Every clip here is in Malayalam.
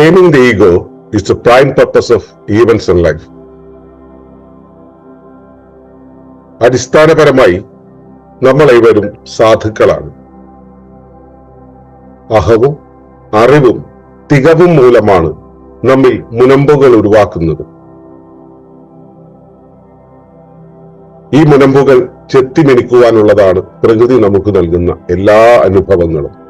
Taming the ego is the prime purpose of events in life. അടിസ്ഥാനപരമായി നമ്മളേവരും സാധുക്കളാണ്. അഹവും അറിവും തികവും മൂലമാണ് നമ്മിൽ മുനമ്പുകൾ ഉരുവാക്കുന്നത്. ഈ മുനമ്പുകൾ ചെത്തിമിനിക്കുവാനുള്ളതാണ് പ്രകൃതി നമുക്ക് നൽകുന്ന എല്ലാ അനുഭവങ്ങളും.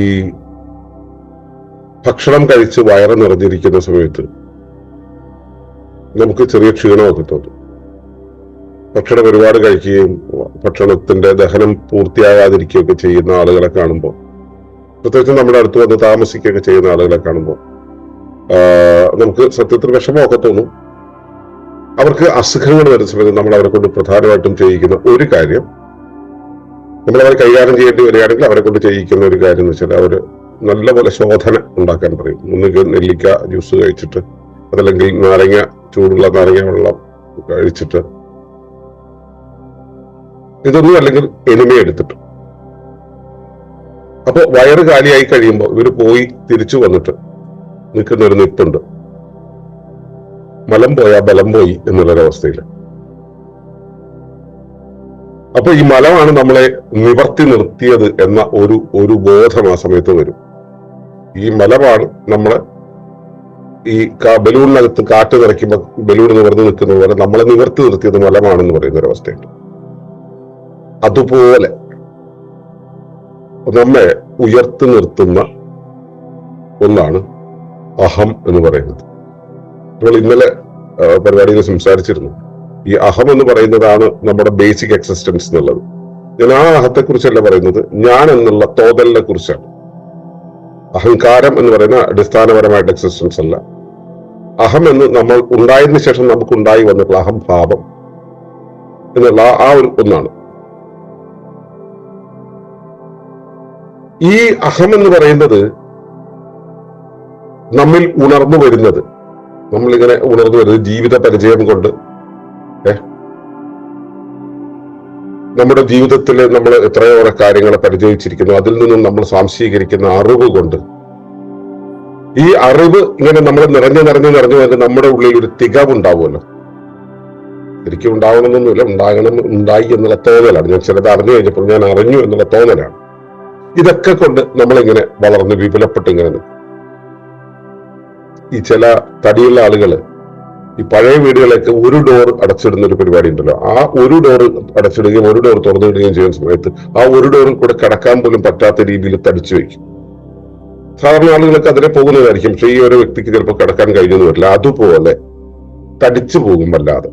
ഈ ഭക്ഷണം കഴിച്ച് വയറ് നിറഞ്ഞിരിക്കുന്ന സമയത്ത് നമുക്ക് ചെറിയ ക്ഷീണമൊക്കെ തോന്നും. ഭക്ഷണം ഒരുപാട് കഴിക്കുകയും ഭക്ഷണത്തിന്റെ ദഹനം പൂർത്തിയാകാതിരിക്കുകയൊക്കെ ചെയ്യുന്ന ആളുകളെ കാണുമ്പോൾ പ്രത്യേകിച്ച് നമ്മുടെ അടുത്ത് വന്ന് താമസിക്കുകയൊക്കെ ചെയ്യുന്ന ആളുകളെ കാണുമ്പോൾ നമുക്ക് സത്യത്തിൽ വിഷമമൊക്കെ തോന്നും. അവർക്ക് അസുഖങ്ങൾ വരുന്ന സമയത്ത് നമ്മൾ അവരെ കൊണ്ട് പ്രധാനമായിട്ടും ചെയ്യിക്കുന്ന ഒരു കാര്യം നമ്മൾ അവരെ കൈകാര്യം ചെയ്യേണ്ടി വരികയാണെങ്കിൽ അവരെ കൊണ്ട് ചെയ്യിക്കുന്ന ഒരു കാര്യം എന്ന് വെച്ചാൽ അവർ നല്ലപോലെ ശോധന ഉണ്ടാക്കാൻ പറയും. ഒന്നുകിൽ നെല്ലിക്ക ജ്യൂസ് കഴിച്ചിട്ട് അതല്ലെങ്കിൽ നാരങ്ങ ചൂടുള്ള നാരങ്ങ വെള്ളം കഴിച്ചിട്ട് ഇതൊന്നും അല്ലെങ്കിൽ എനിമ എടുത്തിട്ട്. അപ്പൊ വയറ് കാലിയായി കഴിയുമ്പോൾ ഇവർ പോയി തിരിച്ചു വന്നിട്ട് നിൽക്കുന്ന ഒരു നിപ്പുണ്ട്. മലം പോയാ ബലം പോയി എന്നുള്ളൊരവസ്ഥയിൽ അപ്പൊ ഈ മലമാണ് നമ്മളെ നിവർത്തി നിർത്തിയത് എന്ന ഒരു ഒരു ബോധം ആ സമയത്ത് വരും. ഈ മലമാണ് നമ്മളെ ഈ ബലൂണിനകത്ത് കാറ്റ് നിറയ്ക്കുമ്പോൾ ബലൂൺ നിവർന്ന് നിൽക്കുന്ന പോലെ നമ്മളെ നിവർത്തി നിർത്തിയത് മലമാണെന്ന് പറയുന്ന ഒരു അവസ്ഥയുണ്ട്. അതുപോലെ നമ്മെ ഉയർത്തി നിർത്തുന്ന ഒന്നാണ് അഹം എന്ന് പറയുന്നത്. നമ്മൾ ഇന്നലെ പരിപാടിയിൽ സംസാരിച്ചിരുന്നു. ഈ അഹം എന്ന് പറയുന്നതാണ് നമ്മുടെ ബേസിക് എക്സിസ്റ്റൻസ് എന്നുള്ളത്. ഞാൻ ആ അഹത്തെ കുറിച്ചല്ല പറയുന്നത് ഞാൻ എന്നുള്ള തോതലിനെ കുറിച്ചാണ്. അഹങ്കാരം എന്ന് പറയുന്ന അടിസ്ഥാനപരമായിട്ട് എക്സിസ്റ്റൻസ് അല്ല. അഹം എന്ന് നമ്മൾ ഉണ്ടായതിനു ശേഷം നമുക്ക് ഉണ്ടായി വന്നിട്ടുള്ള അഹംഭാവം എന്നുള്ള ആ- ഒരു ഒന്നാണ്. ഈ അഹം എന്ന് പറയുന്നത് നമ്മിൽ ഉണർന്നു വരുന്നത് നമ്മളിങ്ങനെ ഉണർന്നു വരുന്നത് ജീവിത പരിചയം കൊണ്ട് നമ്മുടെ ജീവിതത്തിൽ നമ്മൾ എത്രയോറെ കാര്യങ്ങളെ പരിചയിച്ചിരിക്കുന്നു അതിൽ നിന്നും നമ്മൾ സ്വാംശീകരിക്കുന്ന അറിവ് കൊണ്ട്. ഈ അറിവ് ഇങ്ങനെ നമ്മൾ നിറഞ്ഞു നിറഞ്ഞു നിറഞ്ഞു വരുന്ന നമ്മുടെ ഉള്ളിൽ ഒരു തികവുണ്ടാവുമല്ലോ. ശരിക്കും ഉണ്ടാവണമെന്നൊന്നുമില്ല ഉണ്ടാകണം ഉണ്ടായി എന്നുള്ള തോന്നലാണ്. ഞാൻ ചിലത് അറിഞ്ഞു കഴിഞ്ഞപ്പോൾ ഞാൻ അറിഞ്ഞു എന്നുള്ള തോന്നലാണ്. ഇതൊക്കെ കൊണ്ട് നമ്മളിങ്ങനെ വളർന്ന് വിപുലപ്പെട്ട് ഇങ്ങനെ ഈ ചില തടിയുള്ള ആളുകൾ ഈ പഴയ വീടുകളൊക്കെ ഒരു ഡോർ അടച്ചിടുന്ന ഒരു പരിപാടി ഉണ്ടല്ലോ. ആ ഒരു ഡോർ അടച്ചിടുകയും ഒരു ഡോർ തുറന്നിടുകയും ചെയ്യുന്ന സമയത്ത് ആ ഒരു ഡോറിൽ കൂടെ കടക്കാൻ പോലും പറ്റാത്ത രീതിയിൽ തടിച്ചു വയ്ക്കും. സാധാരണ ആളുകൾക്ക് അതിനെ പോകുന്നതായിരിക്കും. പക്ഷെ ഈ ഒരു വ്യക്തിക്ക് ചിലപ്പോൾ കടക്കാൻ കഴിഞ്ഞെന്ന് വരില്ല. അതുപോലെ തടിച്ചു പോകും വല്ലാതെ.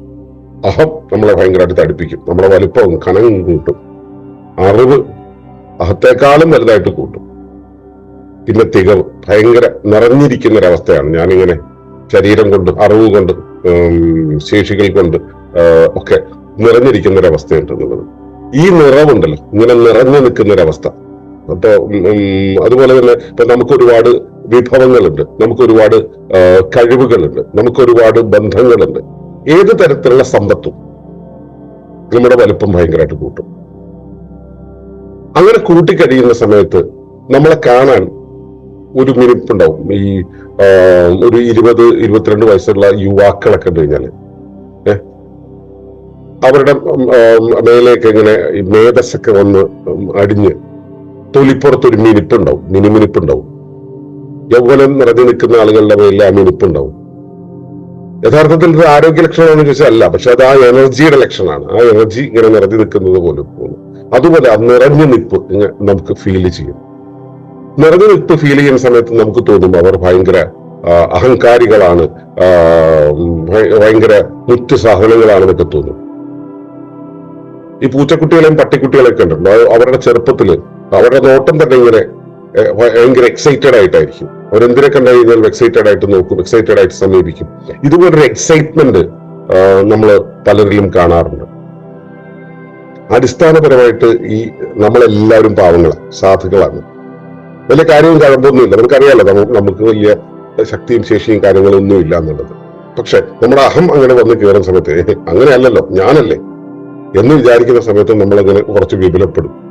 അഹം നമ്മളെ ഭയങ്കരമായിട്ട് തടിപ്പിക്കും. നമ്മളെ വലിപ്പവും കനവും കൂട്ടും. അറിവ് അഹത്തെക്കാളും വലുതായിട്ട് കൂട്ടും. പിന്നെ തികവ്. ഭയങ്കര നിറഞ്ഞിരിക്കുന്ന ഒരവസ്ഥയാണ് ഞാനിങ്ങനെ ശരീരം കൊണ്ട് അറിവ് കൊണ്ട് ശേഷികൾ കൊണ്ട് ഒക്കെ നിറഞ്ഞിരിക്കുന്ന ഒരവസ്ഥയുണ്ട് എന്നുള്ളത് ഈ നിറവുണ്ടല്ലോ ഇങ്ങനെ നിറഞ്ഞു നിൽക്കുന്ന ഒരവസ്ഥ അപ്പൊ അതുപോലെ തന്നെ ഇപ്പൊ നമുക്ക് ഒരുപാട് വിഭവങ്ങളുണ്ട് നമുക്ക് ഒരുപാട് കഴിവുകളുണ്ട് നമുക്ക് ഒരുപാട് ബന്ധങ്ങളുണ്ട്. ഏത് തരത്തിലുള്ള സമ്പത്തും നമ്മുടെ വലുപ്പം ഭയങ്കരമായിട്ട് കൂട്ടും. അങ്ങനെ കൂട്ടിക്കഴിയുന്ന സമയത്ത് നമ്മളെ കാണാൻ ഒരു മിനിപ്പുണ്ടാവും ഈ ഒരു ഇരുപത് ഇരുപത്തിരണ്ട് വയസ്സുള്ള യുവാക്കളൊക്കെ ഉണ്ട് കഴിഞ്ഞാൽ. അവരുടെ മേലേക്ക് ഇങ്ങനെ മേധസ്സൊക്കെ വന്ന് അടിഞ്ഞ് തൊലിപ്പുറത്ത് ഒരു മിനിപ്പുണ്ടാവും. മിനിമിനിപ്പുണ്ടാവും. യൗവനം നിറഞ്ഞു നിൽക്കുന്ന ആളുകളുടെ മേലിൽ ആ മിനിപ്പുണ്ടാവും. യഥാർത്ഥത്തിൽ ഇത് ആരോഗ്യ ലക്ഷണമാണെന്ന് ചോദിച്ചാൽ അല്ല പക്ഷെ അത് ആ എനർജിയുടെ ലക്ഷണമാണ്. ആ എനർജി ഇങ്ങനെ നിറഞ്ഞു നിൽക്കുന്നത് പോലെ. അതുപോലെ ആ നിറഞ്ഞു നിൽപ്പ് നമുക്ക് ഫീൽ ചെയ്യും. നിറഞ്ഞു നിൽപ്പ് ഫീൽ ചെയ്യുന്ന സമയത്ത് നമുക്ക് തോന്നും അവർ ഭയങ്കര അഹങ്കാരികളാണ്. ഭയങ്കര മുറ്റു സഹനങ്ങളാണെന്നൊക്കെ തോന്നും. ഈ പൂച്ചക്കുട്ടികളെയും പട്ടിക്കുട്ടികളെയൊക്കെ ഉണ്ടല്ലോ അവരുടെ ചെറുപ്പത്തിൽ അവരുടെ നോട്ടം തന്നെ ഇങ്ങനെ ഭയങ്കര എക്സൈറ്റഡ് ആയിട്ടായിരിക്കും. അവരെന്തിനെ കണ്ടു കഴിഞ്ഞാൽ എക്സൈറ്റഡ് ആയിട്ട് നോക്കും എക്സൈറ്റഡ് ആയിട്ട് സമീപിക്കും. ഇതുപോലൊരു എക്സൈറ്റ്മെന്റ് നമ്മൾ പലരിലും കാണാറുണ്ട്. അടിസ്ഥാനപരമായിട്ട് ഈ നമ്മളെല്ലാവരും പാവങ്ങളാണ് സാധുക്കളാണ്. വലിയ കാര്യവും കഴമ്പൊന്നുമില്ല നമുക്കറിയാലോ നമുക്ക് വലിയ ശക്തിയും ശേഷിയും കാര്യങ്ങളും ഒന്നും ഇല്ല എന്നുള്ളത്. പക്ഷെ നമ്മുടെ അഹം അങ്ങനെ വന്ന് കയറുന്ന സമയത്ത് "ഏഹ്, അങ്ങനെയല്ലല്ലോ ഞാനല്ലേ എന്ന് വിചാരിക്കുന്ന സമയത്ത് നമ്മളങ്ങനെ കുറച്ച് വിപുലപ്പെടും.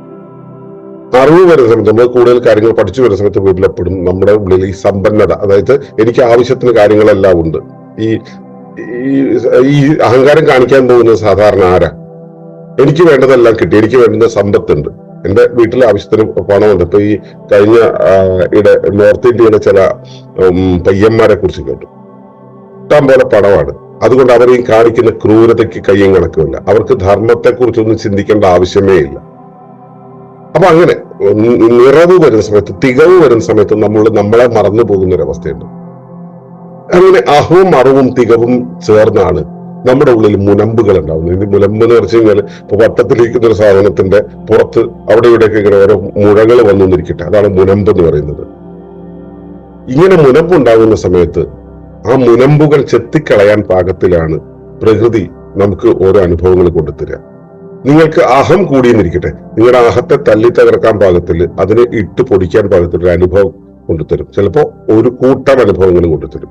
അറിവ് വരുന്ന സമയത്ത് നമ്മൾ കൂടുതൽ കാര്യങ്ങൾ പഠിച്ചു വരുന്ന സമയത്ത് വിപുലപ്പെടും. നമ്മുടെ ഉള്ളിൽ ഈ സമ്പന്നത അതായത് എനിക്ക് ആവശ്യത്തിന് കാര്യങ്ങളെല്ലാം ഉണ്ട്. ഈ- ഈ അഹങ്കാരം കാണിക്കാൻ പോകുന്നത് സാധാരണ ആരാ? എനിക്ക് വേണ്ടതെല്ലാം കിട്ടി എനിക്ക് വേണ്ടുന്ന സമ്പത്തുണ്ട്. എന്റെ വീട്ടിലെ ആവശ്യത്തിന് പണമുണ്ട് ഇപ്പൊ ഈ കഴിഞ്ഞ ഇവിടെ നോർത്ത് ഇന്ത്യയിലെ ചില പയ്യന്മാരെ കുറിച്ച് കേട്ടു. ഇഷ്ടം പോലെ പണമാണ്. അതുകൊണ്ട് അവർ ഈ കാണിക്കുന്ന ക്രൂരതയ്ക്ക് കയ്യും കണക്കുമില്ല. അവർക്ക് ധർമ്മത്തെ കുറിച്ചൊന്നും ചിന്തിക്കേണ്ട ആവശ്യമേ ഇല്ല. അപ്പൊ അങ്ങനെ നിറവ് വരുന്ന സമയത്ത് തികവ് വരുന്ന സമയത്ത് നമ്മൾ നമ്മളെ മറന്നു പോകുന്ന ഒരു അവസ്ഥയുണ്ട് അങ്ങനെ അഹവും അറിവും തികവും ചേർന്നാണ് നമ്മുടെ ഉള്ളിൽ മുനമ്പുകൾ ഉണ്ടാവുന്നത് ഇത് മുനമ്പ് എന്ന് പറഞ്ഞു കഴിഞ്ഞാൽ ഇപ്പൊ വട്ടത്തിലിരിക്കുന്ന ഒരു സാധനത്തിന്റെ പുറത്ത് അവിടെ ഇവിടെയൊക്കെ ഇങ്ങനെ ഓരോ മുഴകൾ വന്നിരിക്കട്ടെ അതാണ് മുനമ്പ് എന്ന് പറയുന്നത്. ഇങ്ങനെ മുനമ്പ് ഉണ്ടാകുന്ന സമയത്ത് ആ മുനമ്പുകൾ ചെത്തിക്കളയാൻ പാകത്തിലാണ് പ്രകൃതി നമുക്ക് ഓരോ അനുഭവങ്ങൾ കൊണ്ടുതരിക നിങ്ങൾക്ക് അഹം കൂടിയെന്നിരിക്കട്ടെ. നിങ്ങളുടെ അഹത്തെ തല്ലി തകർക്കാൻ പാകത്തിൽ അതിനെ ഇട്ട് പൊടിക്കാൻ പാകത്തിൽ ഒരു അനുഭവം കൊണ്ടുതരും ചിലപ്പോ ഒരു കൂട്ടം അനുഭവങ്ങൾ കൊണ്ടുതരും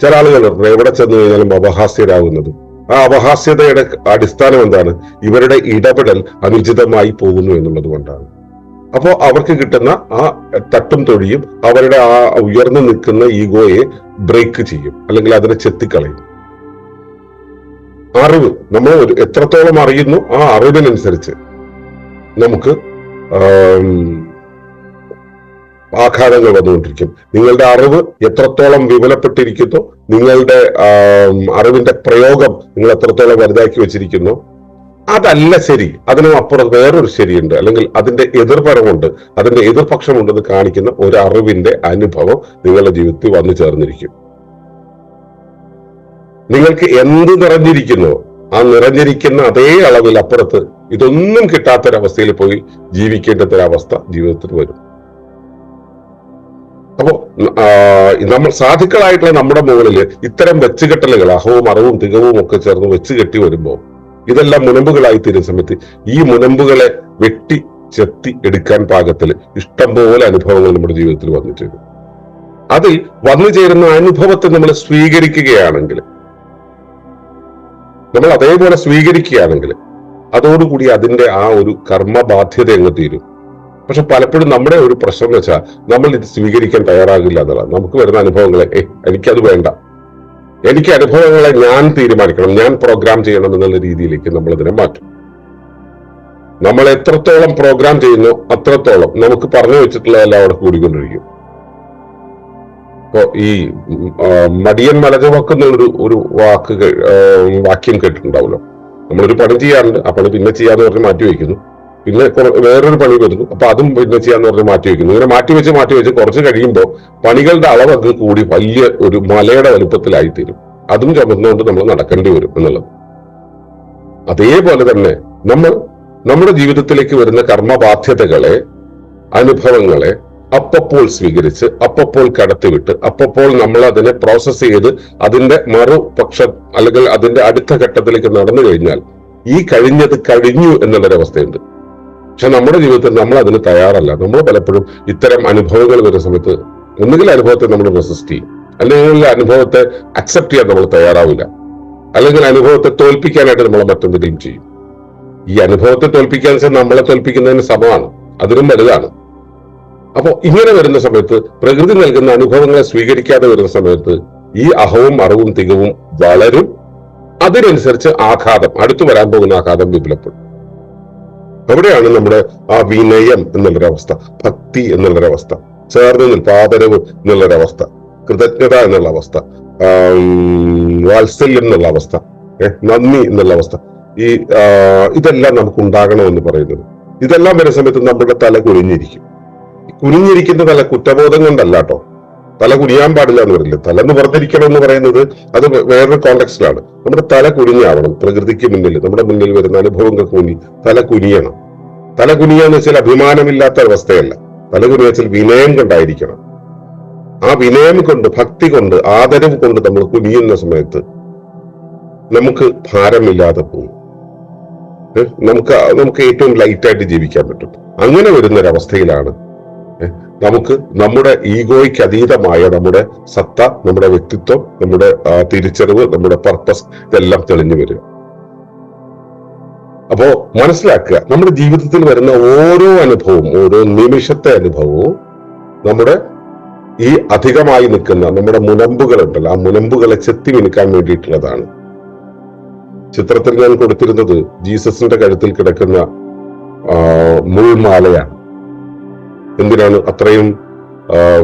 ചില ആളുകളുണ്ട് എവിടെ ചെന്ന് കഴിഞ്ഞാലും അപഹാസ്യരാകുന്നതും. ആ അപഹാസ്യതയുടെ അടിസ്ഥാനം എന്താണ്? ഇവരുടെ ഇടപെടൽ അനുചിതമായി പോകുന്നു എന്നുള്ളത് കൊണ്ടാണ്. അപ്പോ അവർക്ക് കിട്ടുന്ന ആ തട്ടും തൊഴിയും അവരുടെ ആ ഉയർന്നു നിൽക്കുന്ന ഈഗോയെ ബ്രേക്ക് ചെയ്യും അല്ലെങ്കിൽ അതിനെ ചെത്തിക്കളയും. അറിവ് നമ്മൾ ഒരു എത്രത്തോളം അറിയുന്നു ആ അറിവിനനുസരിച്ച് നമുക്ക് ആഘാതങ്ങൾ വന്നുകൊണ്ടിരിക്കും. നിങ്ങളുടെ അറിവ് എത്രത്തോളം വിപുലപ്പെട്ടിരിക്കുന്നു നിങ്ങളുടെ അറിവിന്റെ പ്രയോഗം നിങ്ങൾ എത്രത്തോളം വലുതാക്കി വെച്ചിരിക്കുന്നു അതല്ല ശരി അതിനും അപ്പുറം വേറൊരു ശരിയുണ്ട്. അല്ലെങ്കിൽ അതിന്റെ എതിർപരമുണ്ട് അതിന്റെ എതിർപക്ഷമുണ്ടെന്ന് കാണിക്കുന്ന ഒരു അറിവിന്റെ അനുഭവം നിങ്ങളുടെ ജീവിതത്തിൽ വന്നു ചേർന്നിരിക്കും. നിങ്ങൾക്ക് എന്ത് നിറഞ്ഞിരിക്കുന്നു ആ നിറഞ്ഞിരിക്കുന്ന അതേ അളവിൽ അപ്പുറത്ത് ഇതൊന്നും കിട്ടാത്തൊരവസ്ഥയിൽ പോയി ജീവിക്കേണ്ടത്തൊരവസ്ഥ ജീവിതത്തിൽ വരും. അപ്പോ നമ്മൾ സാധുക്കളായിട്ടുള്ള നമ്മുടെ മുകളിൽ ഇത്തരം വെച്ചുകെട്ടലുകൾ അഹവും അറിവും തികവും ഒക്കെ ചേർന്ന് വെച്ച് കെട്ടി വരുമ്പോൾ ഇതെല്ലാം മുനമ്പുകളായി തീരുന്ന സമയത്ത് ഈ മുനമ്പുകളെ വെട്ടി ചെത്തി എടുക്കാൻ പാകത്തിൽ ഇഷ്ടംപോലെ അനുഭവങ്ങൾ നമ്മുടെ ജീവിതത്തിൽ വന്നിട്ടുണ്ട്. അതിൽ വന്നു ചേരുന്ന അനുഭവത്തെ നമ്മൾ സ്വീകരിക്കുകയാണെങ്കിൽ നമ്മൾ അതേപോലെ സ്വീകരിക്കുകയാണെങ്കിൽ അതോടുകൂടി അതിന്റെ ആ ഒരു കർമ്മബാധ്യത എങ്ങ് തീരും. പക്ഷെ പലപ്പോഴും നമ്മുടെ ഒരു പ്രശ്നം എന്ന് വെച്ചാൽ നമ്മൾ ഇത് സ്വീകരിക്കാൻ തയ്യാറാകില്ല എന്നുള്ളതാണ് നമുക്ക് വരുന്ന അനുഭവങ്ങളെ ഏ എനിക്കത് വേണ്ട. എനിക്ക് അനുഭവങ്ങളെ ഞാൻ തീരുമാനിക്കണം ഞാൻ പ്രോഗ്രാം ചെയ്യണം എന്നുള്ള രീതിയിലേക്ക് നമ്മൾ ഇതിനെ മാറ്റും. നമ്മൾ എത്രത്തോളം പ്രോഗ്രാം ചെയ്യുന്നു അത്രത്തോളം നമുക്ക് പറഞ്ഞു വെച്ചിട്ടുള്ള എല്ലാം അവിടെ കൂടിക്കൊണ്ടിരിക്കും. ഇപ്പോ ഈ മടിയൻ മലക വെക്കുന്ന ഒരു വാക്ക് വാക്യം കേട്ടിട്ടുണ്ടാവുമല്ലോ. നമ്മളൊരു പണി ചെയ്യാറുണ്ട് ആ പണി പിന്നെ ചെയ്യാന്ന് പറഞ്ഞ് മാറ്റി വെക്കുന്നു പിന്നെ വേറൊരു പണി വരുന്നു. അപ്പൊ അതും പിന്നെ ചെയ്യാന്ന് പറഞ്ഞ് മാറ്റി വെക്കുന്നു. ഇങ്ങനെ മാറ്റി വെച്ച് മാറ്റി വെച്ച് കുറച്ച് കഴിയുമ്പോൾ പണികളുടെ അളവൊക്കെ കൂടി വലിയ ഒരു മലയുടെ വലുപ്പത്തിലായി തീരും അതും ചുമന്നുകൊണ്ട് നമ്മൾ നടക്കേണ്ടി വരും എന്നുള്ളത്. അതേപോലെ തന്നെ നമ്മൾ നമ്മുടെ ജീവിതത്തിലേക്ക് വരുന്ന കർമ്മബാധ്യതകളെ അനുഭവങ്ങളെ അപ്പപ്പോൾ സ്വീകരിച്ച് അപ്പപ്പോൾ കടത്തിവിട്ട് അപ്പപ്പോൾ നമ്മൾ അതിനെ പ്രോസസ് ചെയ്ത് അതിന്റെ മറുപക്ഷം അല്ലെങ്കിൽ അതിന്റെ അടുത്ത ഘട്ടത്തിലേക്ക് നടന്നു കഴിഞ്ഞാൽ ഈ കഴിഞ്ഞത് കഴിഞ്ഞു എന്നുള്ളൊരവസ്ഥയുണ്ട്. പക്ഷെ നമ്മുടെ ജീവിതത്തിൽ നമ്മൾ അതിന് തയ്യാറല്ല. നമ്മൾ പലപ്പോഴും ഇത്തരം അനുഭവങ്ങൾ വരുന്ന സമയത്ത് ഒന്നുകിൽ അനുഭവത്തെ നമ്മൾ റെസിസ്റ്റ് ചെയ്യും. അല്ലെങ്കിൽ അനുഭവത്തെ അക്സെപ്റ്റ് ചെയ്യാൻ നമ്മൾ തയ്യാറാവില്ല. അല്ലെങ്കിൽ അനുഭവത്തെ തോൽപ്പിക്കാനായിട്ട് നമ്മൾ മറ്റെന്തെങ്കിലും ചെയ്യും. ഈ അനുഭവത്തെ തോൽപ്പിക്കാൻ നമ്മളെ തോൽപ്പിക്കുന്നതിന് സമമാണ്. അതിനും വലുതാണ്. അപ്പോൾ ഇങ്ങനെ വരുന്ന സമയത്ത് പ്രകൃതി നൽകുന്ന അനുഭവങ്ങളെ സ്വീകരിക്കാതെ വരുന്ന സമയത്ത് ഈ അഹവും അറിവും തികവും വളരും. അതിനനുസരിച്ച് ആഘാതം അടുത്തു വരാൻ പോകുന്ന ആഘാതം വിപുലപ്പെടും. അവിടെയാണ് നമ്മുടെ ആ വിനയം എന്നുള്ളൊരവസ്ഥ ഭക്തി എന്നുള്ളൊരവസ്ഥ ചേർന്ന് നിൽപ്പ് ആദരവ് എന്നുള്ളൊരവസ്ഥ കൃതജ്ഞത എന്നുള്ള അവസ്ഥ വാത്സല്യം എന്നുള്ള അവസ്ഥ നന്ദി എന്നുള്ള അവസ്ഥ ഈ ഇതെല്ലാം നമുക്ക് ഉണ്ടാകണമെന്ന് പറയുന്നത്. ഇതെല്ലാം വരുന്ന സമയത്ത് നമ്മുടെ തല കുനിഞ്ഞിരിക്കും. കുനിഞ്ഞിരിക്കുന്ന തല കുറ്റബോധം കൊണ്ടല്ല കേട്ടോ. തല കുനിയാൻ പാടില്ല എന്ന് പറയില്ല തല എന്ന് പറഞ്ഞിരിക്കണം എന്ന് പറയുന്നത് അത് വേറൊരു കോണ്ടെക്സ്റ്റിലാണ് നമ്മുടെ തല കുനിഞ്ഞാവണം പ്രകൃതിക്ക് മുന്നിൽ. നമ്മുടെ മുന്നിൽ വരുന്ന അനുഭവങ്ങൾക്ക് മുന്നിൽ തല കുനിയണം. തല കുനിയാന്ന് വെച്ചാൽ അഭിമാനമില്ലാത്ത അവസ്ഥയല്ല. തല കുനിയ വെച്ചാൽ വിനയം കൊണ്ടായിരിക്കണം. ആ വിനയം കൊണ്ട് ഭക്തി കൊണ്ട് ആദരവ് കൊണ്ട് നമ്മൾ കുനിയുന്ന സമയത്ത് നമുക്ക് ഭാരമില്ലാതെ പോകും? നമുക്ക് നമുക്ക് ഏറ്റവും ലൈറ്റായിട്ട് ജീവിക്കാൻ പറ്റും. അങ്ങനെ വരുന്നൊരവസ്ഥയിലാണ്? നമുക്ക് നമ്മുടെ ഈഗോയ്ക്ക് അതീതമായ നമ്മുടെ സത്ത നമ്മുടെ വ്യക്തിത്വം നമ്മുടെ തിരിച്ചറിവ് നമ്മുടെ പർപ്പസ് ഇതെല്ലാം തെളിഞ്ഞു വരും അപ്പോ മനസ്സിലാക്കുക നമ്മുടെ ജീവിതത്തിൽ വരുന്ന ഓരോ അനുഭവവും ഓരോ നിമിഷത്തെ അനുഭവവും നമ്മുടെ ഈ അധികമായി നിൽക്കുന്ന നമ്മുടെ മുനമ്പുകൾ ഉണ്ടല്ലോ ആ മുനമ്പുകളെ ചെത്തി മിനുക്കാൻ വേണ്ടിയിട്ടുള്ളതാണ്. ചിത്രത്തിൽ ഞാൻ കൊടുത്തിരുന്നത് ജീസസിന്റെ കഴുത്തിൽ കിടക്കുന്ന മുൾമാലയാണ്. എന്തിനാണ് അത്രയും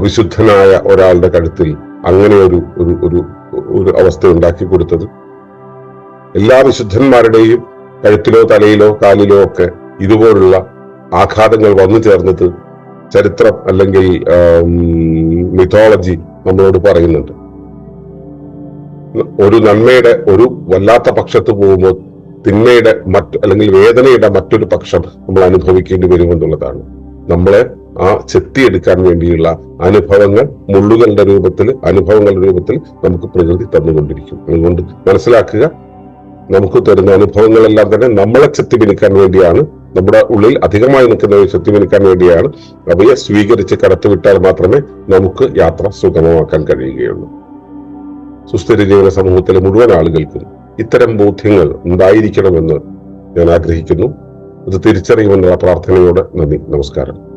വിശുദ്ധനായ ഒരാളുടെ കഴുത്തിൽ അങ്ങനെ ഒരു ഒരു ഒരു ഒരു അവസ്ഥ ഉണ്ടാക്കി കൊടുത്തത്? എല്ലാ വിശുദ്ധന്മാരുടെയും കഴുത്തിലോ തലയിലോ കാലിലോ ഒക്കെ ഇതുപോലുള്ള ആഘാതങ്ങൾ വന്നു ചേർന്നത് ചരിത്രം അല്ലെങ്കിൽ മിഥോളജി നമ്മളോട് പറയുന്നുണ്ട്. ഒരു നന്മയുടെ ഒരു വല്ലാത്ത പക്ഷത്ത് പോകുമ്പോൾ തിന്മയുടെ മറ്റ് അല്ലെങ്കിൽ വേദനയുടെ മറ്റൊരു പക്ഷം നമ്മൾ അനുഭവിക്കേണ്ടി വരുമെന്നുള്ളതാണ് നമ്മളെ ആ ചെത്തിയെടുക്കാൻ വേണ്ടിയുള്ള അനുഭവങ്ങൾ മുള്ളുകളുടെ രൂപത്തിൽ അനുഭവങ്ങളുടെ രൂപത്തിൽ നമുക്ക് പ്രകൃതി തന്നുകൊണ്ടിരിക്കും. അതുകൊണ്ട് മനസ്സിലാക്കുക നമുക്ക് തരുന്ന അനുഭവങ്ങളെല്ലാം തന്നെ നമ്മളെ ചെത്തി പിടിക്കാൻ വേണ്ടിയാണ് നമ്മുടെ ഉള്ളിൽ അധികമായി നിൽക്കുന്നവയെ ചെത്തി മിനുക്കാൻ വേണ്ടിയാണ് അവയെ സ്വീകരിച്ച് കടത്തിവിട്ടാൽ മാത്രമേ നമുക്ക് യാത്ര സുഗമമാക്കാൻ കഴിയുകയുള്ളൂ. സുസ്ഥിര ജീവന സമൂഹത്തിലെ മുഴുവൻ ആളുകൾക്കും ഇത്തരം ബോധ്യങ്ങൾ ഉണ്ടായിരിക്കണമെന്ന് ഞാൻ ആഗ്രഹിക്കുന്നു. ഇത് തിരിച്ചറിയുമെന്നുള്ള പ്രാർത്ഥനയോടെ നന്ദി നമസ്കാരം.